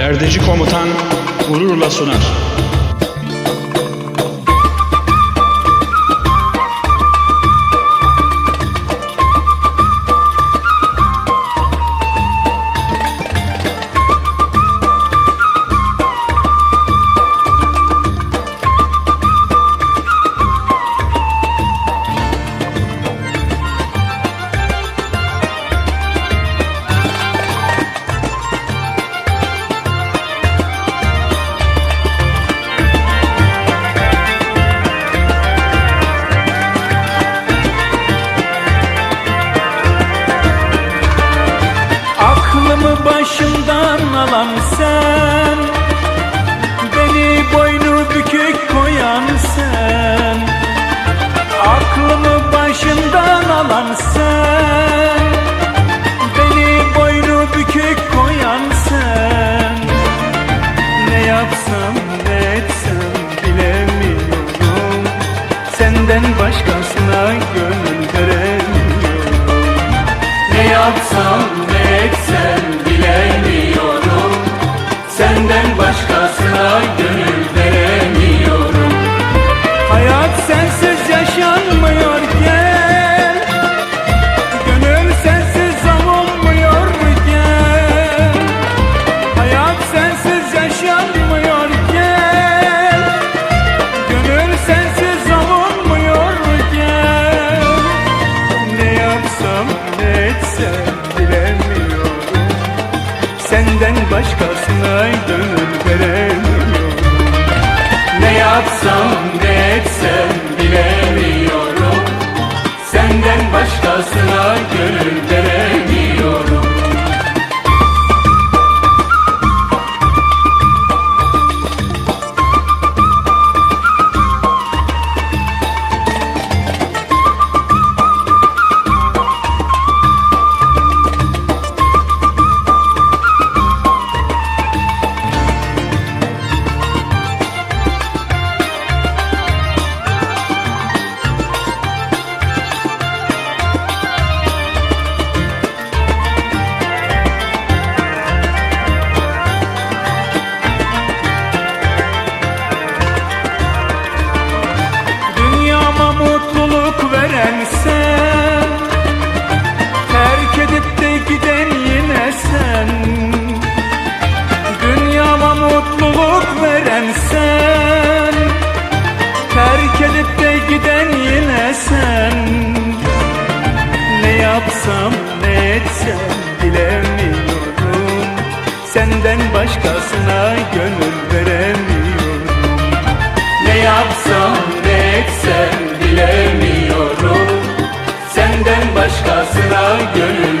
Berdeci Komutan gururla sunar. alan sen Aklımı başımdan alan sen Beni boynu bükük koyan sen. Ne yapsam ne etsem bilemiyorum. Senden başkasına göre başkasına gönül veremem başkasına gönül